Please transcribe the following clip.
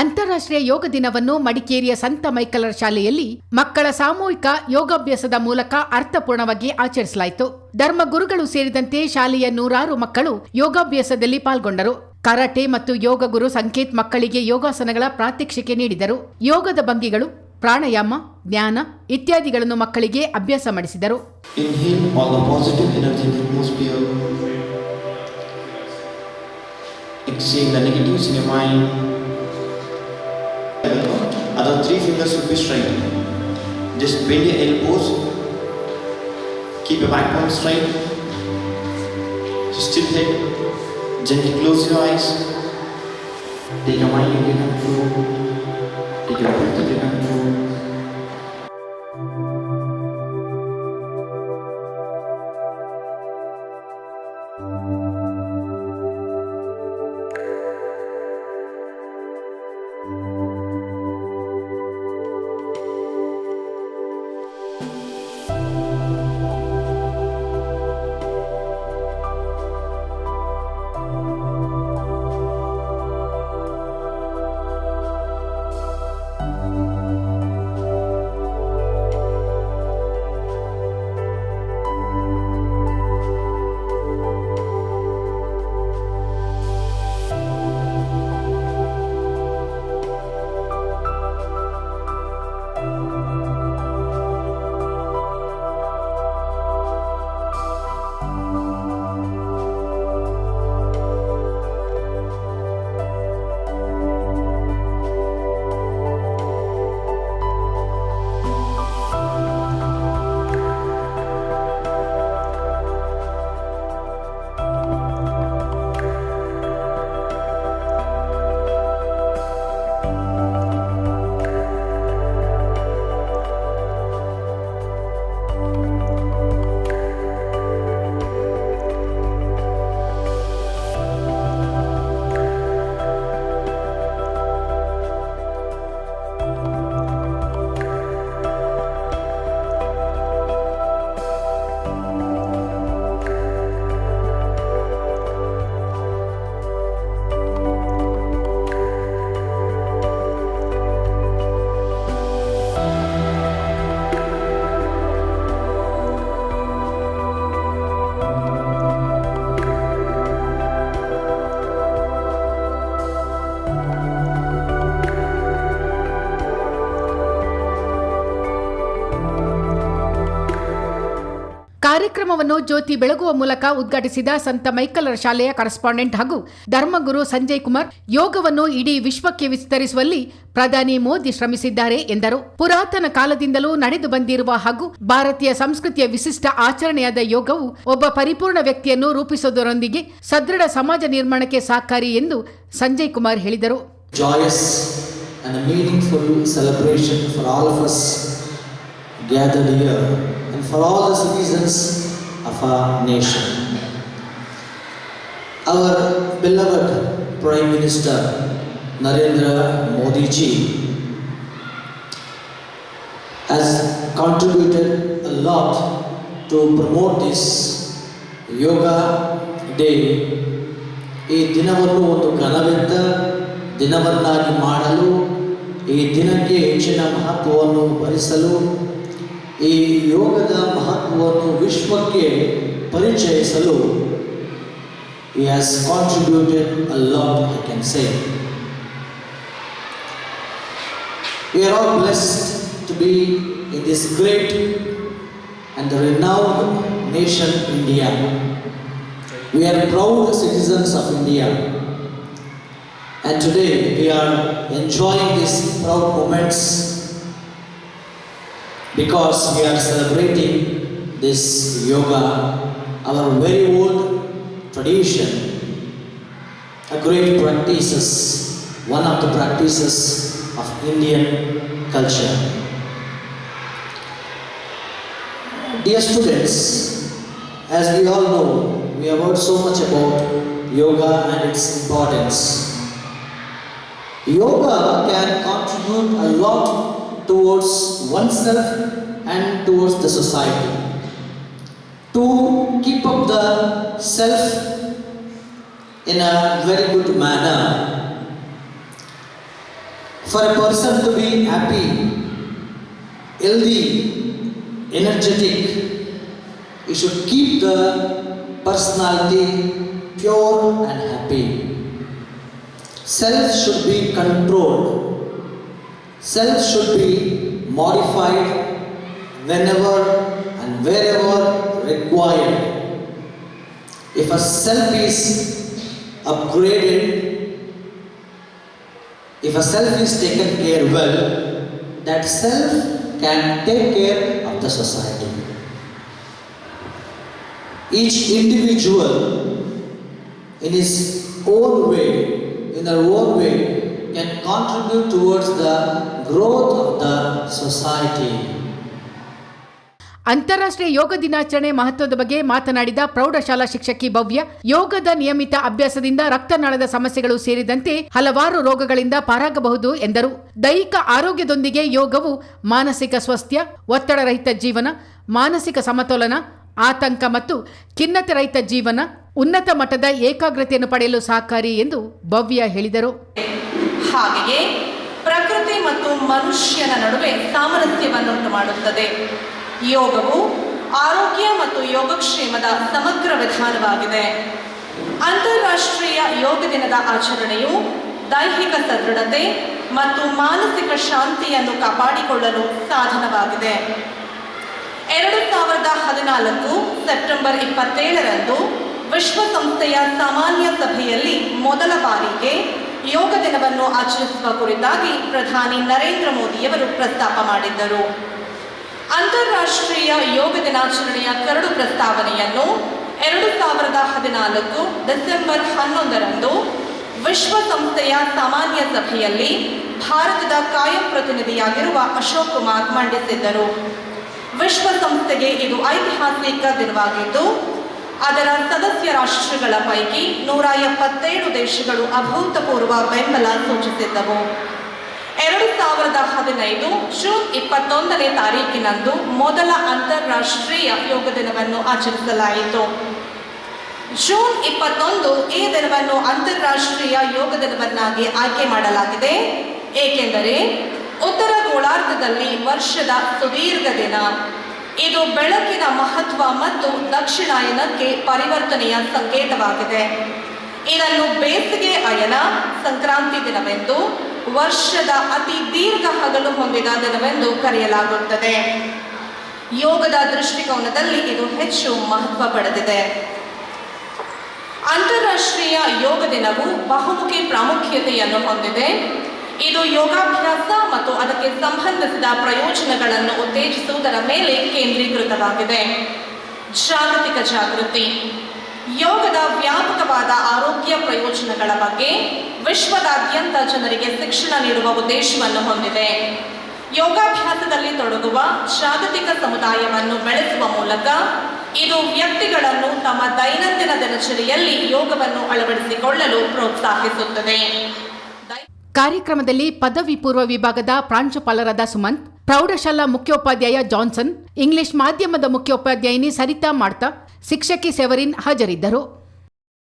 ಅಂತಾರಾಷ್ಟ್ರೀಯ ಯೋಗ ದಿನವನ್ನು ಮಡಿಕೇರಿಯ ಸಂತ ಮೈಕಲರ ಶಾಲೆಯಲ್ಲಿ ಮಕ್ಕಳ ಸಾಮೂಹಿಕ ಯೋಗಾಭ್ಯಾಸದ ಮೂಲಕ ಅರ್ಥಪೂರ್ಣವಾಗಿ ಆಚರಿಸಲಾಯಿತು ಧರ್ಮಗುರುಗಳು ಸೇರಿದಂತೆ ಶಾಲೆಯ ನೂರಾರು ಮಕ್ಕಳು ಯೋಗಾಭ್ಯಾಸದಲ್ಲಿ ಪಾಲ್ಗೊಂಡರು ಕರಾಟೆ ಮತ್ತು ಯೋಗ ಗುರು ಸಂಕೇತ್ ಮಕ್ಕಳಿಗೆ ಯೋಗಾಸನಗಳ ಪ್ರಾತ್ಯಕ್ಷಿಕೆ ನೀಡಿದರು ಯೋಗದ ಭಂಗಿಗಳು, ಪ್ರಾಣಾಯಾಮ, ಜ್ಞಾನ ಇತ್ಯಾದಿಗಳನ್ನು ಮಕ್ಕಳಿಗೆ ಅಭ್ಯಾಸ ಮಾಡಿಸಿದರು. Exhale the negatives in your mind. Other three fingers should be straight. Just bend your elbows. Keep your backbone straight. Still head. Gently close your eyes. Take your mind into control. ಕಾರ್ಯಕ್ರಮವನ್ನು ಜ್ಯೋತಿ ಬೆಳಗುವ ಮೂಲಕ ಉದ್ಘಾಟಿಸಿದ ಸಂತ ಮೈಕಲರ ಶಾಲೆಯ correspondent ಹಾಗೂ ಧರ್ಮಗುರು ಸಂಜಯ್ ಕುಮಾರ್ ಯೋಗವನ್ನು ಇಡೀ ವಿಶ್ವಕ್ಕೆ ವಿಸ್ತರಿಸುವಲ್ಲಿ ಪ್ರಧಾನಿ ಮೋದಿ ಶ್ರಮಿಸಿದ್ದಾರೆ ಎಂದರು. ಪುರಾತನ ಕಾಲದಿಂದಲೂ ನಡೆದು ಬಂದಿರುವ ಹಾಗೂ ಭಾರತೀಯ ಸಂಸ್ಕೃತಿಯ ವಿಶಿಷ್ಟ ಆಚರಣೆಯಾದ ಯೋಗವು ಒಬ್ಬ ಪರಿಪೂರ್ಣ ವ್ಯಕ್ತಿಯನ್ನು ರೂಪಿಸುವುದರೊಂದಿಗೆ ಸದೃಢ ಸಮಾಜ ನಿರ್ಮಾಣಕ್ಕೆ ಸಹಕಾರಿ ಎಂದು ಸಂಜಯ್ ಕುಮಾರ್ ಹೇಳಿದರು. for all the citizens of our nation. Our beloved Prime Minister Narendra Modi ji has contributed a lot to promote this yoga day ಈ ದಿನವನ್ನು ಒಂದು ಘನವೆದ್ದ ದಿನವನ್ನಾಗಿ ಮಾಡಲು ಈ ದಿನಕ್ಕೆ ಹೆಚ್ಚಿನ ಮಹತ್ವವನ್ನು ಭರಿಸಲು ಈ ಯೋಗದ ಮಹತ್ವವನ್ನು ವಿಶ್ವಕ್ಕೆ ಪರಿಚಯಿಸಲು he has contributed a lot I can say we are all blessed to be in this great and renowned nation India we are proud citizens of India. And today we are enjoying these proud moments because we are celebrating this yoga, our very old tradition, a great practices, one of the practices of Indian culture. Dear students, as we all know, we have heard so much about yoga and its importance. Yoga can contribute a lot towards oneself and towards the society. To keep up the self in a very good manner, For a person to be happy, healthy, energetic, he should keep the personality pure and happy. Self should be controlled. Self should be modified whenever and wherever required. If a self is upgraded, if a self is taken care well, that self can take care of the society. Each individual, in his own way, in her own way, can contribute towards the growth of the society. ಅಂತಾರಾಷ್ಟ್ರೀಯ ಯೋಗ ದಿನಾಚರಣೆ ಮಹತ್ವದ ಬಗ್ಗೆ ಮಾತನಾಡಿದ ಪ್ರೌಢಶಾಲಾ ಶಿಕ್ಷಕಿ ಭವ್ಯ, ಯೋಗದ ನಿಯಮಿತ ಅಭ್ಯಾಸದಿಂದ ರಕ್ತನಾಳದ ಸಮಸ್ಯೆಗಳು ಸೇರಿದಂತೆ ಹಲವಾರು ರೋಗಗಳಿಂದ ಪಾರಾಗಬಹುದು ಎಂದರು ದೈಹಿಕ ಆರೋಗ್ಯದೊಂದಿಗೆ ಯೋಗವು ಮಾನಸಿಕ ಸ್ವಾಸ್ಥ್ಯ ಒತ್ತಡರಹಿತ ಜೀವನ, ಮಾನಸಿಕ ಸಮತೋಲನ, ಆತಂಕ ಮತ್ತು ಖಿನ್ನತೆ ರಹಿತ ಜೀವನ, ಉನ್ನತ ಮಟ್ಟದ ಏಕಾಗ್ರತೆಯನ್ನು ಪಡೆಯಲು ಸಹಕಾರಿ ಎಂದು ಭವ್ಯ ಹೇಳಿದರು ಹಾಗೆಯೇ ಪ್ರಕೃತಿ ಮತ್ತು ಮನುಷ್ಯನ ನಡುವೆ ಸಾಮರಸ್ಯವನ್ನುಂಟು ಮಾಡುತ್ತದೆ. ಯೋಗವು ಆರೋಗ್ಯ ಮತ್ತು ಯೋಗಕ್ಷೇಮದ ಸಮಗ್ರ ವಿಧಾನವಾಗಿದೆ. ಅಂತಾರಾಷ್ಟ್ರೀಯ ಯೋಗ ದಿನದ ಆಚರಣೆಯು ದೈಹಿಕ ಸದೃಢತೆ ಮತ್ತು ಮಾನಸಿಕ ಶಾಂತಿಯನ್ನು ಕಾಪಾಡಿಕೊಳ್ಳಲು ಸಾಧನವಾಗಿದೆ. ಎರಡು ಸಾವಿರದ ಹದಿನಾಲ್ಕು ಸೆಪ್ಟೆಂಬರ್ ಇಪ್ಪತ್ತೇಳರಂದು ವಿಶ್ವಸಂಸ್ಥೆಯ ಸಾಮಾನ್ಯ ಸಭೆಯಲ್ಲಿ ಮೊದಲ ಬಾರಿಗೆ ಯೋಗ ದಿನವನ್ನು ಆಚರಿಸುವ ಕುರಿತಾಗಿ ಪ್ರಧಾನಿ ನರೇಂದ್ರ ಮೋದಿಯವರು ಪ್ರಸ್ತಾಪ ಮಾಡಿದ್ದರು. ಅಂತಾರಾಷ್ಟ್ರೀಯ ಯೋಗ ದಿನಾಚರಣೆಯ ಕರಡು ಪ್ರಸ್ತಾವನೆಯನ್ನು ಎರಡು ಸಾವಿರದ ಹದಿನಾಲ್ಕು ಡಿಸೆಂಬರ್ ಹನ್ನೊಂದರಂದು ವಿಶ್ವಸಂಸ್ಥೆಯ ಸಾಮಾನ್ಯ ಸಭೆಯಲ್ಲಿ ಭಾರತದ ಕಾಯಂ ಪ್ರತಿನಿಧಿಯಾಗಿರುವ ಅಶೋಕ್ ಕುಮಾರ್ ಮಂಡಿಸಿದ್ದರು. ವಿಶ್ವಸಂಸ್ಥೆಗೆ ಇದು ಐತಿಹಾಸಿಕ ದಿನವಾಗಿದ್ದು ಅದರ ಸದಸ್ಯ ರಾಷ್ಟ್ರಗಳ ಪೈಕಿ ನೂರ ಎಪ್ಪತ್ತೇಳು ದೇಶಗಳು ಅಭೂತಪೂರ್ವ ಬೆಂಬಲ ಸೂಚಿಸಿದ್ದವು. ಎರಡು ಸಾವಿರದ ಹದಿನೈದು ಜೂನ್ ಇಪ್ಪತ್ತೊಂದನೇ ತಾರೀಕಿನಂದು ಮೊದಲ ಅಂತಾರಾಷ್ಟ್ರೀಯ ಯೋಗ ದಿನವನ್ನು ಆಚರಿಸಲಾಯಿತು. ಜೂನ್ ಇಪ್ಪತ್ತೊಂದು ಈ ದಿನವನ್ನು ಅಂತಾರಾಷ್ಟ್ರೀಯ ಯೋಗ ದಿನವನ್ನಾಗಿ ಆಯ್ಕೆ ಮಾಡಲಾಗಿದೆ. ಏಕೆಂದರೆ ಉತ್ತರ ಗೋಳಾರ್ಧದಲ್ಲಿ ವರ್ಷದ ಸುದೀರ್ಘ ದಿನ. ಇದು ಬೆಳಕಿನ ಮಹತ್ವ ಮತ್ತು ದಕ್ಷಿಣಾಯನಕ್ಕೆ ಪರಿವರ್ತನೆಯ ಸಂಕೇತವಾಗಿದೆ. ಇದನ್ನು ಬೇಸಿಗೆ ಅಯನ ಸಂಕ್ರಾಂತಿ ದಿನವೆಂದು, ವರ್ಷದ ಅತಿ ದೀರ್ಘ ಹಗಲು ಹೊಂದಿದ ದಿನವೆಂದು ಕರೆಯಲಾಗುತ್ತದೆ. ಯೋಗದ ದೃಷ್ಟಿಕೋನದಲ್ಲಿ ಇದು ಹೆಚ್ಚು ಮಹತ್ವ ಪಡೆದಿದೆ. ಅಂತಾರಾಷ್ಟ್ರೀಯ ಯೋಗ ದಿನವು ಬಹುಮುಖಿ ಪ್ರಾಮುಖ್ಯತೆಯನ್ನು ಹೊಂದಿದೆ. ಇದು ಯೋಗಾಭ್ಯಾಸ ಮತ್ತು ಅದಕ್ಕೆ ಸಂಬಂಧಿಸಿದ ಪ್ರಯೋಜನಗಳನ್ನು ಉತ್ತೇಜಿಸುವುದರ ಮೇಲೆ ಕೇಂದ್ರೀಕೃತವಾಗಿದೆ. ಜಾಗತಿಕ ಜಾಗೃತಿ. ಯೋಗದ ವ್ಯಾಪಕವಾದ ಆರೋಗ್ಯ ಪ್ರಯೋಜನಗಳ ಬಗ್ಗೆ ವಿಶ್ವದಾದ್ಯಂತ ಜನರಿಗೆ ಶಿಕ್ಷಣ ನೀಡುವ ಉದ್ದೇಶವನ್ನು ಹೊಂದಿದೆ. ಯೋಗಾಭ್ಯಾಸದಲ್ಲಿ ತೊಡಗುವ ಜಾಗತಿಕ ಸಮುದಾಯವನ್ನು ಬೆಳೆಸುವ ಮೂಲಕ ಇದು ವ್ಯಕ್ತಿಗಳನ್ನು ತಮ್ಮ ದೈನಂದಿನ ದಿನಚರಿಯಲ್ಲಿ ಯೋಗವನ್ನು ಅಳವಡಿಸಿಕೊಳ್ಳಲು ಪ್ರೋತ್ಸಾಹಿಸುತ್ತದೆ. ಕಾರ್ಯಕ್ರಮದಲ್ಲಿ ಪದವಿ ಪೂರ್ವ ವಿಭಾಗದ ಪ್ರಾಂಶುಪಾಲರಾದ ಸುಮಂತ್, ಪ್ರೌಢಶಾಲಾ ಮುಖ್ಯೋಪಾಧ್ಯಾಯ ಜಾನ್ಸನ್, ಇಂಗ್ಲಿಷ್ ಮಾಧ್ಯಮದ ಮುಖ್ಯೋಪಾಧ್ಯಾಯಿನಿ ಸರಿತಾ ಮಾಡ್ತಾ, ಶಿಕ್ಷಕಿ ಸೆವರಿನ್ ಹಾಜರಿದ್ದರು.